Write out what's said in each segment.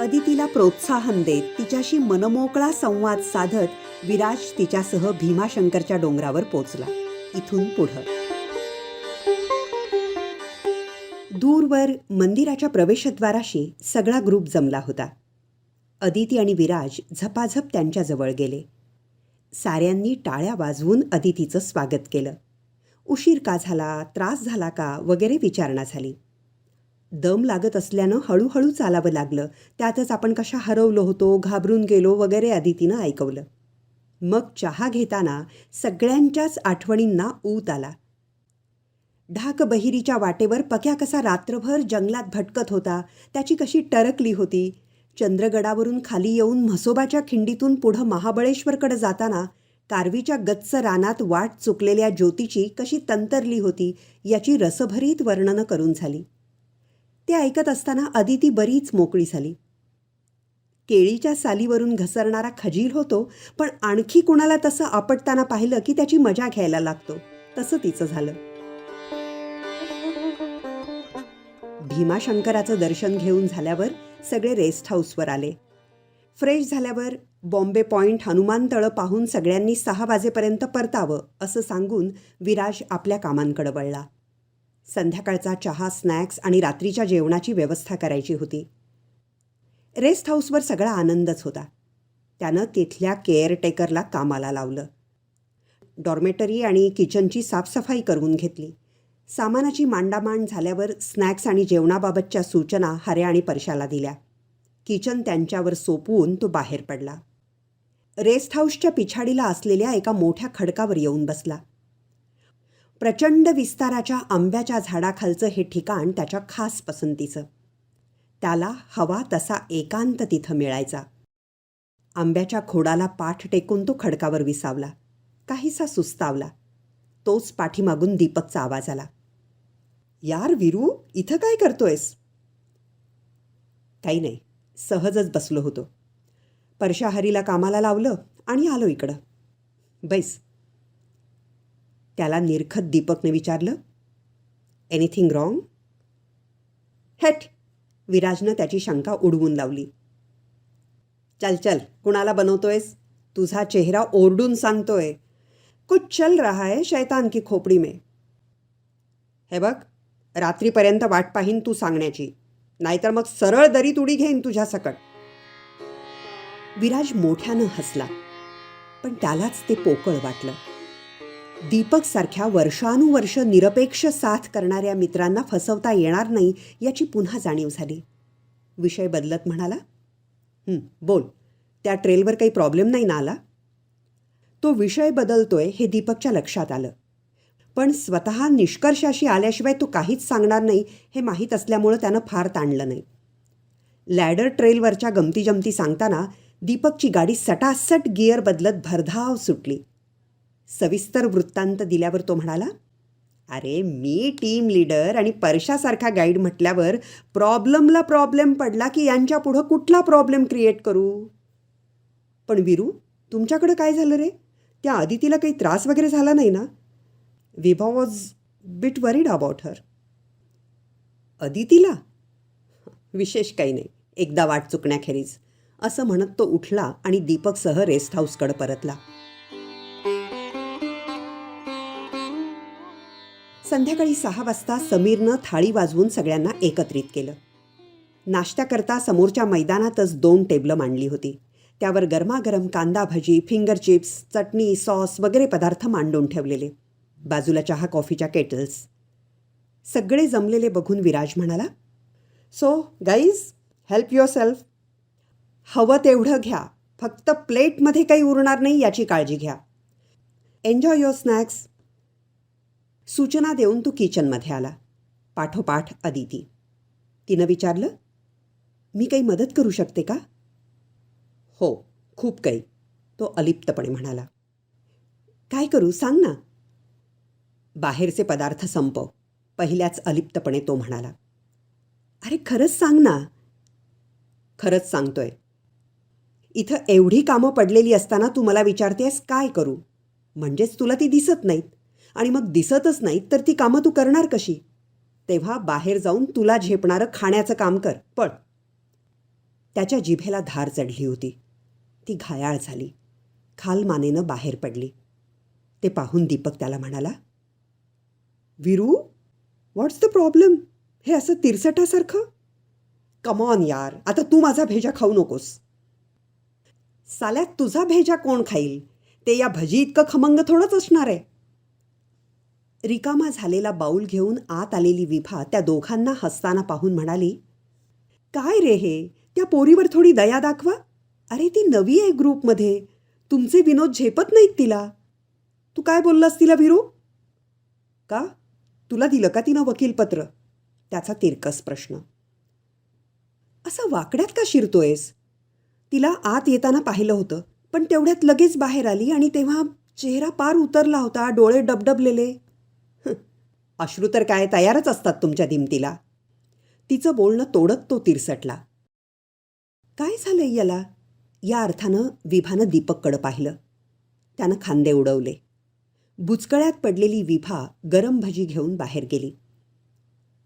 अदितीला प्रोत्साहन देत तिच्याशी मनमोकळा संवाद साधत विराज तिच्यासह भीमाशंकरच्या डोंगरावर पोचला. इथून पुढं. दूरवर मंदिराच्या प्रवेशद्वाराशी सगळा ग्रुप जमला होता. अदिती आणि विराज झपाझप त्यांच्याजवळ गेले. साऱ्यांनी टाळ्या वाजवून अदितीचं स्वागत केलं. उशीर का झाला त्रास झाला का वगैरे विचारणा झाली. दम लागत असल्यानं हळूहळू चालावं लागलं. त्यातच आपण कशा हरवलो होतो घाबरून गेलो वगैरे आदितीनं ऐकवलं. मग चहा घेताना सगळ्यांच्याच आठवणींना ऊत आला. ढाक बहिरीच्या वाटेवर पक्या कसा रात्रभर जंगलात भटकत होता त्याची कशी टरकली होती. चंद्रगडावरून खाली येऊन म्हसोबाच्या खिंडीतून पुढं महाबळेश्वरकडे जाताना कारवीच्या गच्च रानात वाट चुकलेल्या ज्योतीची कशी तंतरली होती याची रसभरीत वर्णनं करून झाली. ते ऐकत असताना अदिती बरीच मोकळी झाली. केळीच्या सालीवरून घसरणारा खजील होतो पण आणखी कुणाला तसं आपटताना पाहिलं की त्याची मजा घ्यायला लागतो. तसं तिचं झालं. भीमाशंकराचं दर्शन घेऊन झाल्यावर सगळे रेस्ट हाऊसवर आले. फ्रेश झाल्यावर बॉम्बे पॉईंट हनुमान तळं पाहून सगळ्यांनी सहा वाजेपर्यंत परतावं असं सांगून विराज आपल्या कामांकडं वळला. संध्याकाळचा चहा स्नॅक्स आणि रात्रीच्या जेवणाची व्यवस्था करायची होती. रेस्ट हाऊसवर सगळा आनंदच होता. त्यानं तिथल्या केअरटेकरला कामाला लावलं. डॉर्मेटरी आणि किचनची साफसफाई करून घेतली. सामानाची मांडामांड झाल्यावर स्नॅक्स आणि जेवणाबाबतच्या सूचना हऱ्या आणि परशाला दिल्या. किचन त्यांच्यावर सोपवून तो बाहेर पडला. रेस्ट हाऊसच्या पिछाडीला असलेल्या एका मोठ्या खडकावर येऊन बसला. प्रचंड विस्ताराच्या आंब्याच्या झाडाखालचं हे ठिकाण त्याच्या खास पसंतीचं. त्याला हवा तसा एकांत तिथं मिळायचा. आंब्याच्या खोडाला पाठ टेकून तो खडकावर विसावला. काहीसा सुस्तावला. तोच पाठीमागून दीपकचा आवाज आला. यार विरू इथं काय करतोयस? काही नाही. सहजच बसलो होतो. परशाहरीला कामाला लावलं आणि आलो इकडं. बैस. त्याला निरखत दीपकने विचारलं एनिथिंग रॉंग हॅट विराजनं त्याची शंका उडवून लावली. चल चल कुणाला बनवतोयस? तुझा चेहरा ओरडून सांगतोय. कुछ चल रहा है शैतान की खोपडी में. हे बघ रात्रीपर्यंत वाट पाहीन तू सांगण्याची. नाहीतर मग सरळ दरीत उडी घेईन तुझ्या सकट विराज मोठ्यानं हसला. पण त्यालाच ते पोकळ वाटलं. दीपकसारख्या वर्षानुवर्ष निरपेक्ष साथ करणाऱ्या मित्रांना फसवता येणार नाही याची पुन्हा जाणीव झाली. विषय बदलत म्हणाला बोल. त्या ट्रेलवर काही प्रॉब्लेम नाही ना आला? तो विषय बदलतोय हे दीपकच्या लक्षात आलं. पण स्वतः निष्कर्षाशी आल्याशिवाय तो काहीच सांगणार नाही हे माहीत असल्यामुळं त्यानं फार ताणलं नाही. लॅडर ट्रेलवरच्या गमतीजमती सांगताना दीपकची गाडी सटासट गिअर बदलत भरधाव सुटली. सविस्तर वृत्तांत दिल्यावर तो म्हणाला अरे मी टीम लीडर आणि परशासारखा गाईड म्हटल्यावर प्रॉब्लेमला प्रॉब्लेम पडला की यांच्या पुढं कुठला प्रॉब्लेम क्रिएट करू? पण विरू तुमच्याकडं काय झालं रे? त्या आदितीला काही त्रास वगैरे झाला नाही ना? Vibha was bit worried about her. अदितीला विशेष काही नाही. एकदा वाट चुकण्याखेरीज. असं म्हणत तो उठला आणि दीपकसह रेस्ट हाऊसकडे परतला. संध्याकाळी सहा वाजता समीरनं थाळी वाजवून सगळ्यांना एकत्रित केलं. नाश्त्याकरता समोरच्या मैदानातच दोन टेबलं मांडली होती. त्यावर गरमागरम कांदा भजी फिंगर चिप्स चटणी सॉस वगैरे पदार्थ मांडून ठेवलेले. बाजूला चहा कॉफीच्या केटल्स. सगळे जमलेले बघून विराज म्हणाला so guys help yourself हवं तेवढं घ्या. फक्त प्लेटमध्ये काही उरणार नाही याची काळजी घ्या. एन्जॉय युअर स्नॅक्स सूचना देऊन तू किचनमध्ये आला. पाठोपाठ अदिती. तिनं विचारलं मी काही मदत करू शकते का? हो खूप काही तो अलिप्तपणे म्हणाला. काय करू सांग ना. बाहेरचे पदार्थ संपव पहिल्याच अलिप्तपणे तो म्हणाला. अरे खरंच सांग ना. खरंच सांगतोय. इथं एवढी कामं पडलेली असताना तू मला विचारतेस काय करू? म्हणजेच तुला ती दिसत नाहीत. आणि मग दिसतच नाहीत तर ती कामं तू करणार कशी? तेव्हा बाहेर जाऊन तुला झेपणारं खाण्याचं काम कर पण त्याच्या जिभेला धार चढली होती. ती घायाळ झाली. खाल मानेनं बाहेर पडली. ते पाहून दीपक त्याला म्हणाला विरू व्हॉट्स द प्रॉब्लेम हे असं तिरसटासारखं? कमॉन यार आता तू माझा भेजा खाऊ नकोस. साल्यात तुझा भेजा कोण खाईल? ते या भजी इतकं खमंग थोडंच असणार आहे. रिकामा झालेला बाऊल घेऊन आत आलेली विभा त्या दोघांना हसताना पाहून म्हणाली काय रे हे? त्या पोरीवर थोडी दया दाखवा. अरे ती नवी आहे ग्रुपमध्ये. तुमचे विनोद झेपत नाहीत तिला. तू काय बोललास तिला विरू का? तुला दिलं का तिनं वकीलपत्र? त्याचा तिरकस प्रश्न. असं वाकड्यात का शिरतोयस? तिला आत येताना पाहिलं होतं पण तेवढ्यात लगेच बाहेर आली आणि तेव्हा चेहरा पार उतरला होता डोळे डबडबलेले. अश्रू तर काय तयारच असतात तुमच्या दिमतीला. तिचं बोलणं तोडत तो तिरसटला. काय झालंय याला? या अर्थानं विभानं दीपककडं पाहिलं. त्यानं खांदे उडवले. बुचकळ्यात पडलेली विभा गरम भजी घेऊन बाहेर गेली.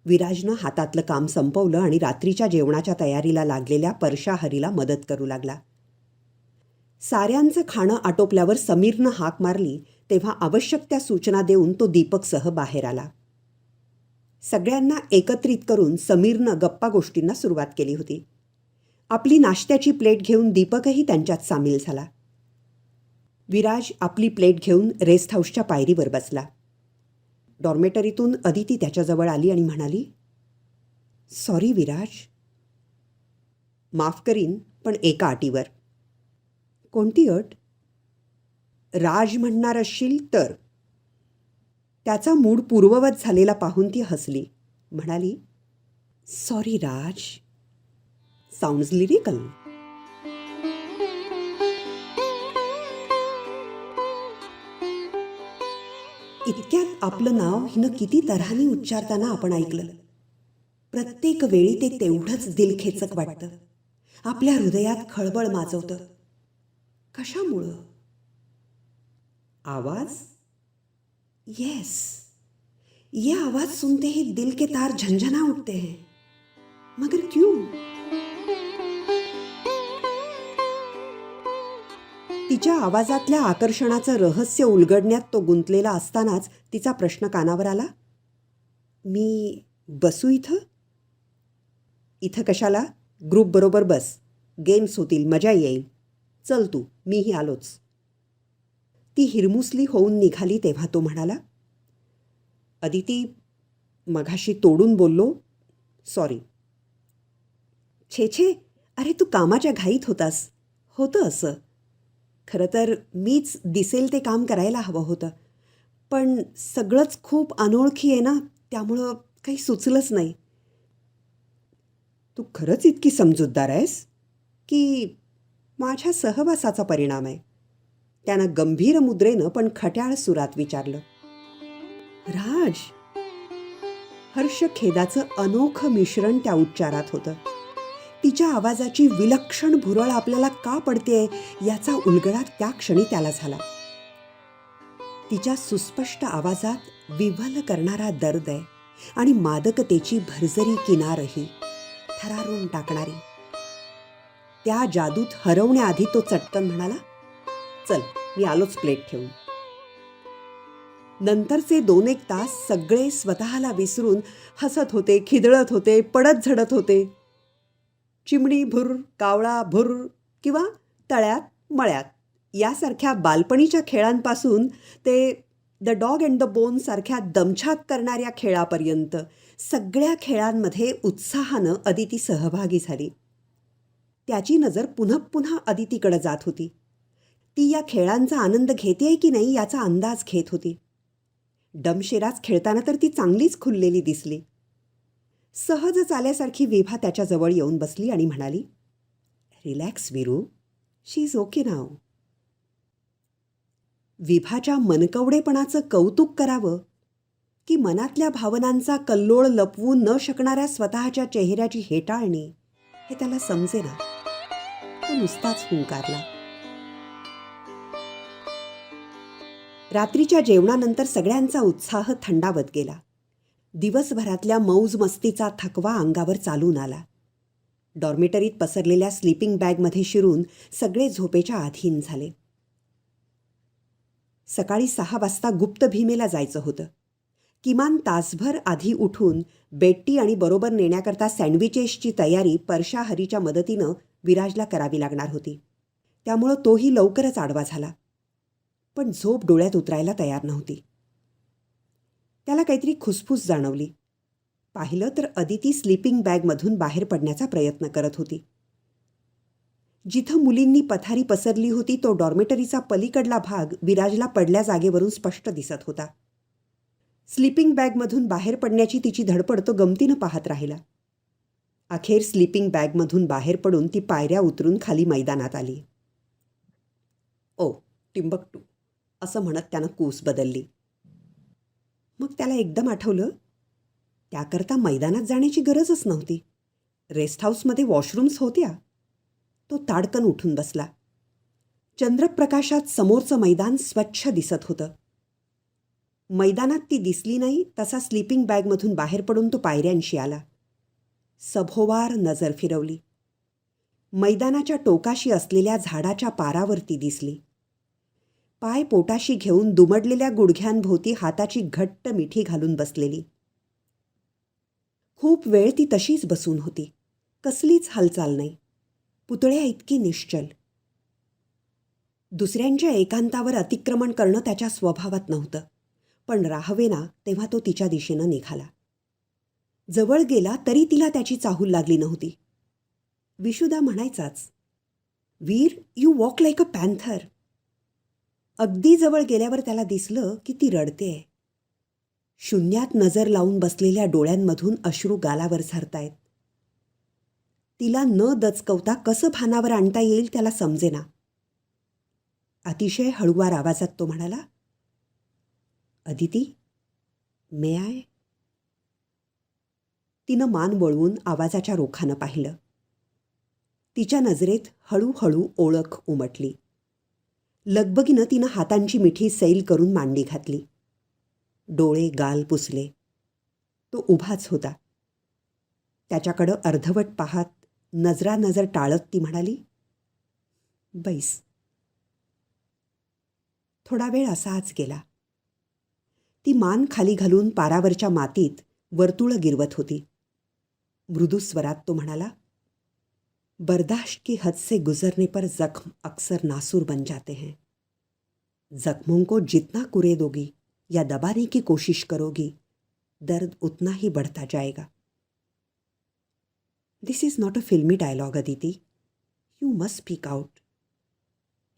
विराजनं हातातलं काम संपवलं आणि रात्रीच्या जेवणाच्या तयारीला लागलेल्या परशाहरीला मदत करू लागला. साऱ्यांचं खाणं आटोपल्यावर समीरनं हाक मारली तेव्हा आवश्यक त्या सूचना देऊन तो दीपकसह बाहेर आला. सगळ्यांना एकत्रित करून समीरनं गप्पा गोष्टींना सुरुवात केली होती. आपली नाश्त्याची प्लेट घेऊन दीपकही त्यांच्यात सामील झाला. विराज आपली प्लेट घेऊन रेस्ट हाऊसच्या पायरीवर बसला. डॉर्मेटरीतून अदिती त्याच्याजवळ आली आणि म्हणाली सॉरी विराज. माफ करीन पण एका अटीवर. कोणती अट? राज म्हणणार असशील तर. त्याचा मूड पूर्ववत झालेला पाहून ती हसली. म्हणाली सॉरी राज. Sounds lyrical. इतक्यात आपलं नाव हिनं किती तऱ्हाने उच्चारताना आपण ऐकलं. प्रत्येक वेळी ते तेवढंच दिलखेचक वाटतं. आपल्या हृदयात खळबळ माजवतं. कशामुळं? आवाज? येस ये आवाज सुनते ही दिल के तार झंझना उठते हैं. मगर क्यों? तिच्या आवाजातल्या आकर्षणाचं रहस्य उलगडण्यात तो गुंतलेला असतानाच तिचा प्रश्न कानावर आला. मी बसू इथं? इथं कशाला? ग्रुपबरोबर बस. गेम्स होतील मजा येईल. चल तू मीही आलोच. ती हिरमुसली होऊन निघाली तेव्हा तो म्हणाला अदिती मघाशी तोडून बोललो. सॉरी. छे छे. अरे तू कामाच्या घाईत होतास. होतं असं. खरं तर मीच दिसेल ते काम करायला हवं होतं. पण सगळंच खूप अनोळखी आहे ना त्यामुळं काही सुचलंच नाही. तू खरंच इतकी समजूतदार आहेस? की माझ्या सहवासाचा परिणाम आहे. त्यानं गंभीर मुद्रेनं पण खट्याळ सुरात विचारलं. राज! हर्ष खेदाचं अनोखं मिश्रण त्या उच्चारात होतं. तिच्या आवाजाची विलक्षण भुरळ आपल्याला का पडते याचा उलगडा त्या क्षणी त्याला झाला. तिच्या सुस्पष्ट आवाजात विव्हल करणारा दर्द आहे आणि मादकतेची भरजरी किनारही थरारून टाकणारी. त्या जादूत हरवण्याआधी तो चटकन म्हणाला चल मी आलोच प्लेट ठेवून. नंतरचे दोन एक तास सगळे स्वतःला विसरून हसत होते खिदळत होते पडत झडत होते. चिमणी भुर कावळा भुर किंवा तळ्यात मळ्यात. यासारख्या बालपणीच्या खेळांपासून ते the dog and the bone सारख्या दमछाक करणाऱ्या खेळापर्यंत सगळ्या खेळांमध्ये उत्साहानं अदिती सहभागी झाली. त्याची नजर पुन्हा पुन्हा अदितीकडे जात होती. ती या खेळांचा आनंद घेतेय की नाही याचा अंदाज घेत होती. डमशेराज खेळताना तर ती चांगलीच खुललेली दिसली. सहजच आल्यासारखी विभा त्याच्याजवळ येऊन बसली आणि म्हणाली relax Viru she is okay now. विभाच्या मनकवडेपणाचं कौतुक करावं की मनातल्या भावनांचा कल्लोळ लपवू न शकणाऱ्या स्वतःच्या चेहऱ्याची हेटाळणी हे त्याला समजेना. तो नुसताच हुंकारला. रात्रीच्या जेवणानंतर सगळ्यांचा उत्साह थंडावत गेला. दिवसभरातल्या मौज मस्तीचा थकवा अंगावर चालून आला. डॉर्मिटरीत पसरलेल्या स्लीपिंग बॅगमध्ये शिरून सगळे झोपेच्या अधीन झाले. सकाळी सहा वाजता गुप्त भीमेला जायचं होतं. किमान तासभर आधी उठून बेट्टी आणि बरोबर नेण्याकरता सँडविचेसची तयारी परशा हरीच्या मदतीनं विराजला करावी लागणार होती. त्यामुळं तोही लवकरच आडवा झाला. पण झोप डोळ्यात उतरायला तयार नव्हती. त्याला काहीतरी खुसफूस जाणवली. पाहिलं तर अदिती स्लीपिंग बॅगमधून बाहेर पडण्याचा प्रयत्न करत होती. जिथं मुलींनी पथारी पसरली होती तो डॉर्मेटरीचा पलीकडला भाग विराजला पडल्या जागेवरून स्पष्ट दिसत होता. स्लीपिंग बॅगमधून बाहेर पडण्याची तिची धडपड तो गमतीनं पाहत राहिला. अखेर स्लीपिंग बॅगमधून बाहेर पडून ती पायऱ्या उतरून खाली मैदानात आली. ओ टिंबकटू असं म्हणत त्यानं कूस बदलली. मग त्याला एकदम आठवलं त्याकरता मैदानात जाण्याची गरजच नव्हती. रेस्ट हाऊसमध्ये वॉशरूम्स होत्या. तो ताडकन उठून बसला. चंद्रप्रकाशात समोरचं मैदान स्वच्छ दिसत होतं. मैदानात ती दिसली नाही तसा स्लीपिंग बॅगमधून बाहेर पडून तो पायऱ्यांशी आला. सभोवार नजर फिरवली. मैदानाच्या टोकाशी असलेल्या झाडाच्या पारावरती दिसली. पाय पोटाशी घेऊन दुमडलेल्या गुडघ्यांभोवती हाताची घट्ट मिठी घालून बसलेली. खूप वेळ ती तशीच बसून होती. कसलीच हालचाल नाही. पुतळ्या इतकी निश्चल. दुसऱ्यांच्या एकांतावर अतिक्रमण करणं त्याच्या स्वभावात नव्हतं. पण राहावेना तेव्हा तो तिच्या दिशेनं निघाला. जवळ गेला तरी तिला त्याची चाहूल लागली नव्हती. विशुदा म्हणायचाच Veer you walk like a panther. अगदी जवळ गेल्यावर त्याला दिसलं की ती रडते. शून्यात नजर लावून बसलेल्या डोळ्यांमधून अश्रू गालावर झरतायत तिला न दचकवता कसं भानावर आणता येईल त्याला समजेना. अतिशय हळुवार आवाजात तो म्हणाला अदिती मे आय तिनं मान वळवून आवाजाच्या रोखानं पाहिलं. तिच्या नजरेत हळूहळू ओळख उमटली. लगबगीनं तिनं हातांची मिठी सैल करून मांडी घातली. डोळे गाल पुसले. तो उभाच होता. त्याच्याकडं अर्धवट पाहात नजरा नजर टाळत ती म्हणाली बैस. थोडा वेळ असाच गेला. ती मान खाली घालून पारावरच्या मातीत वर्तुळं गिरवत होती. मृदू स्वरात तो म्हणाला बर्दाश्त की हद से गुजरने पर जख्म अक्सर नासूर बन जाते हैं. जख्मों को जितना कुरेदोगी या दबाने की कोशिश करोगी दर्द उतना ही बढ़ता जाएगा। दिस is not a filmy dialogue Aditi you must speak out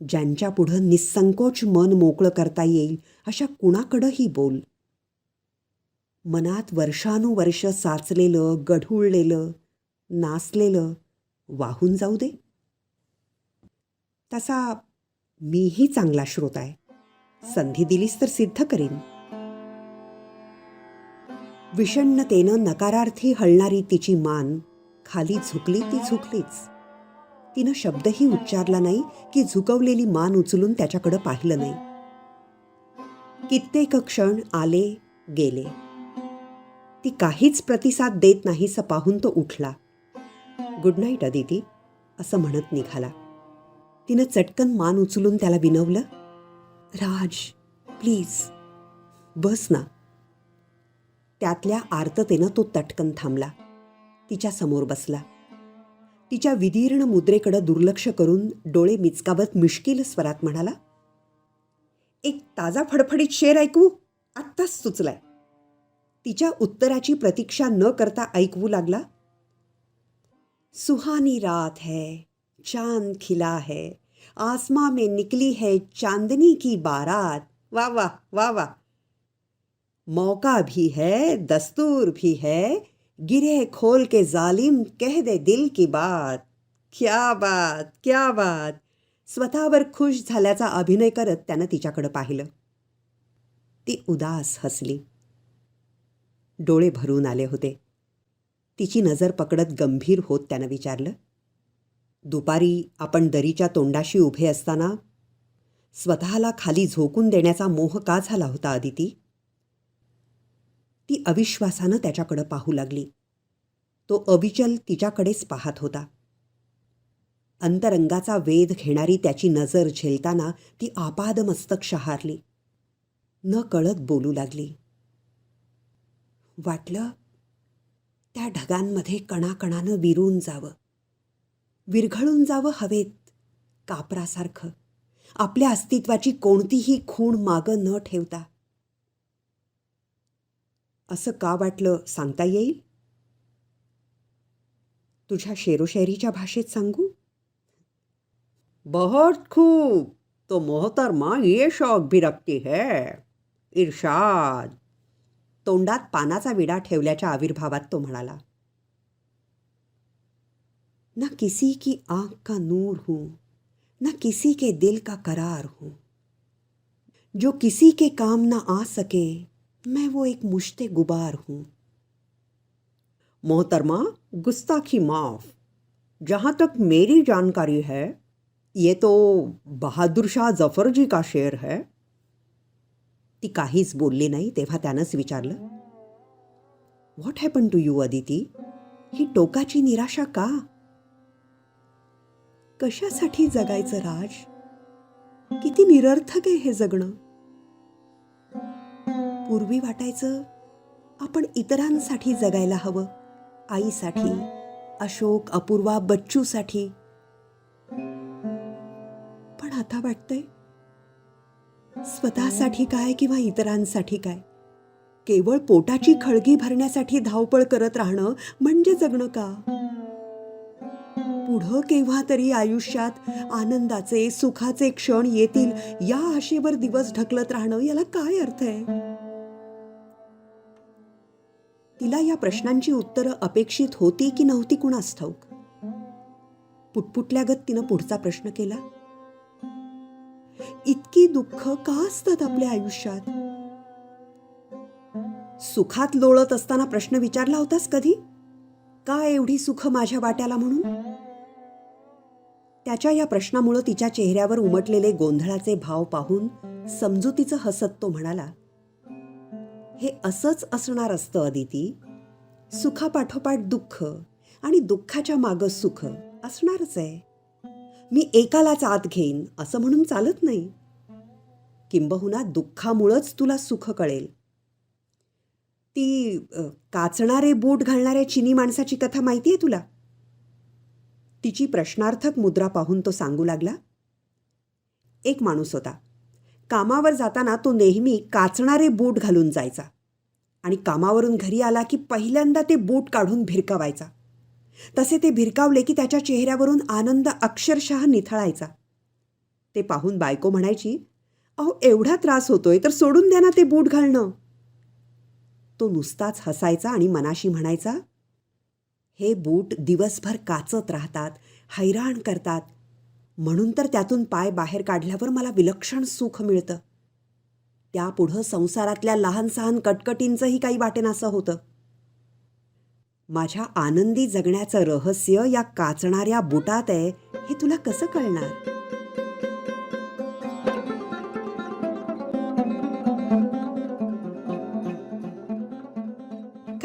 ज्यांच्या पुढं निसंकोच मन मोकळं करता येईल अशा कुणाकडंही बोल. मनात वर्षानुवर्ष साचलेलं गढूळलेलं नासलेलं वाहून जाऊ दे. तसा मीही चांगला श्रोता आहे. संधी दिलीस तर सिद्ध करीन. विषण्णतेनं नकारार्थी हलणारी तिची मान खाली झुकली ती झुकलीच. तिनं शब्दही उच्चारला नाही की झुकवलेली मान उचलून त्याच्याकडं पाहिलं नाही. कित्येक क्षण आले गेले. ती काहीच प्रतिसाद देत नाहीसं पाहून तो उठला. गुड नाईट अदिती असं म्हणत निघाला. तिनं चटकन मान उचलून त्याला विनवलं राज प्लीज. बस ना. त्यातल्या आर्ततेनं तो तटकन थांबला. तिच्या समोर बसला. तिच्या विदीर्ण मुद्रेकडं दुर्लक्ष करून डोळे मिचकावत मिश्किल स्वरात म्हणाला एक ताजा फडफडीत शेर ऐकू? आत्ताच सुचलाय. तिच्या उत्तराची प्रतीक्षा न करता ऐकवू लागला सुहानी रात है चांद खिला है आसमां में निकली है चांदनी की बारात। वाह वाह वाह वाह। मौका भी है दस्तूर भी है गिरे खोल के जालिम कह दे दिल की बात। क्या बात क्या बात। स्वतःवर खुश झाल्याचा अभिनय करत त्यानं तिच्याकडं पाहिलं. ती उदास हसली. डोळे भरून आले होते. तिची नजर पकडत गंभीर होत त्यानं विचारलं दुपारी आपण दरीच्या तोंडाशी उभे असताना स्वतःला खाली झोकून देण्याचा मोह का झाला होता अदिती ती अविश्वासानं त्याच्याकडं पाहू लागली. तो अविचल तिच्याकडेच पाहत होता. अंतरंगाचा वेध घेणारी त्याची नजर झेलताना ती आपाद मस्तक शहारली. न कळत बोलू लागली. वाटलं त्या ढगांमध्ये कणाकणानं विरून जावं. विरघळून जावं हवेत. कापरासारखं. आपल्या अस्तित्वाची कोणतीही खूण मागं न ठेवता. असं का वाटलं सांगता येईल? तुझ्या शेरोशायरीच्या भाषेत सांगू? बहुत खूब तो मोहतरमा ये शौक भी रखती है. इरशाद. तोंडात पानाचा विडा ठेवल्याच्या आविर्भावात तो म्हणाला ना किसी की आंख का नूर हूँ ना किसी के दिल का करार हूँ। जो किसी के काम ना आ सके मैं वो एक मुश्ते गुबार हूँ। मोहतरमा गुस्ताखी माफ। जहाँ तक मेरी जानकारी है ये तो बहादुर शाह जफर जी का शेर है। ती काहीच बोलली नाही तेव्हा त्यानंच विचारलं। What happen to you Aditi? ही टोकाची निराशा का? कशासाठी जगायचं राज? किती निरर्थक आहे हे जगणं. पूर्वी वाटायचं आपण इतरांसाठी जगायला हवं आईसाठी अशोक अपूर्वा बच्चूसाठी. पण आता वाटतंय स्वतःसाठी काय किंवा इतरांसाठी काय? केवळ पोटाची खळगी भरण्यासाठी धावपळ करत राहणं म्हणजे जगणं का? पुढं केव्हा तरी आयुष्यात आनंदाचे सुखाचे क्षण येतील या आशेवर दिवस ढकलत राहणं याला काय अर्थ आहे? तिला या प्रश्नांची उत्तरं अपेक्षित होती की नव्हती कुणास ठाऊक. पुटपुटल्यागत तिनं पुढचा प्रश्न केला. इतकी दुःख का असतात आपल्या आयुष्यात? सुखात लोळत असताना प्रश्न विचारला होतास कधी? का एवढी सुख माझ्या वाट्याला म्हणून? त्याच्या या प्रश्नामुळं तिच्या चेहऱ्यावर उमटलेले गोंधळाचे भाव पाहून समजुतीचं हसत तो म्हणाला हे असंच असणार असतं अदिती. सुखापाठोपाठ दुःख आणि दुःखाच्या मागं सुख असणारच आहे. मी एकालाच आत घेईन असं म्हणून चालत नाही. किंबहुना दुःखामुळंच तुला सुख कळेल. ती काचणारे बूट घालणाऱ्या चिनी माणसाची कथा माहिती आहे तुला? तिची प्रश्नार्थक मुद्रा पाहून तो सांगू लागला. एक माणूस होता. कामावर जाताना तो नेहमी काचणारे बूट घालून जायचा आणि कामावरून घरी आला की पहिल्यांदा ते बूट काढून भिरकावायचा. तसे ते भिरकावले की त्याच्या चेहऱ्यावरून आनंद अक्षरशः निथळायचा. ते पाहून बायको म्हणायची अहो एवढा त्रास होतोय तर सोडून द्या ना ते बूट घालणं. तो नुसताच हसायचा आणि मनाशी म्हणायचा हे बूट दिवसभर काचत राहतात हैराण करतात. म्हणून तर त्यातून पाय बाहेर काढल्यावर मला विलक्षण सुख मिळतं. त्यापुढं संसारातल्या लहान सहान कटकटींचंही काही वाटेनासं होतं. माझ्या आनंदी जगण्याचं रहस्य या काचणाऱ्या बुटात आहे हे तुला कसं कळणार?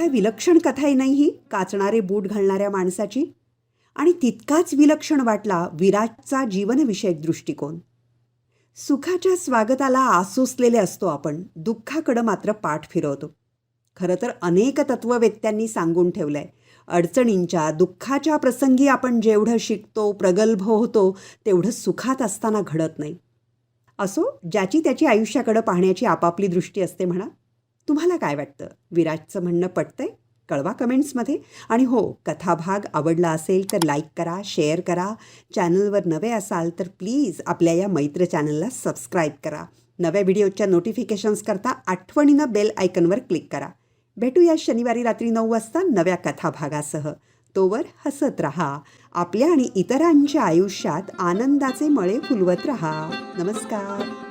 काय विलक्षण कथा आहे नाही ही? काचणारे बूट घालणाऱ्या माणसाची? आणि तितकाच विलक्षण वाटला विराटचा जीवनविषयक दृष्टिकोन. सुखाच्या स्वागताला आसोसलेले असतो आपण दुःखाकडं मात्र पाठ फिरवतो. खरं तर अनेक तत्ववेत्त्यांनी सांगून ठेवलंय अडचणींच्या दुःखाच्या प्रसंगी आपण जेवढं शिकतो प्रगल्भ होतो तेवढं सुखात असताना घडत नाही. असो ज्याची त्याची आयुष्याकडं पाहण्याची आपापली दृष्टी असते म्हणा. तुम्हाला काय वाटतं? विराटचं म्हणणं पटतंय? कळवा कमेंट्समध्ये. आणि हो कथाभाग आवडला असेल तर लाईक करा शेअर करा. चॅनलवर नवे असाल तर प्लीज आपल्या या मैत्र चॅनलला सबस्क्राईब करा. नव्या व्हिडिओच्या नोटिफिकेशन्स करता आठवणीनं बेल आयकनवर क्लिक करा. भेटूया शनिवारी रात्री नऊ वाजता नव्या कथाभागासह. तोवर हसत रहा. आपल्या आणि इतरांच्या आयुष्यात आनंदाचे मळे फुलवत रहा. नमस्कार.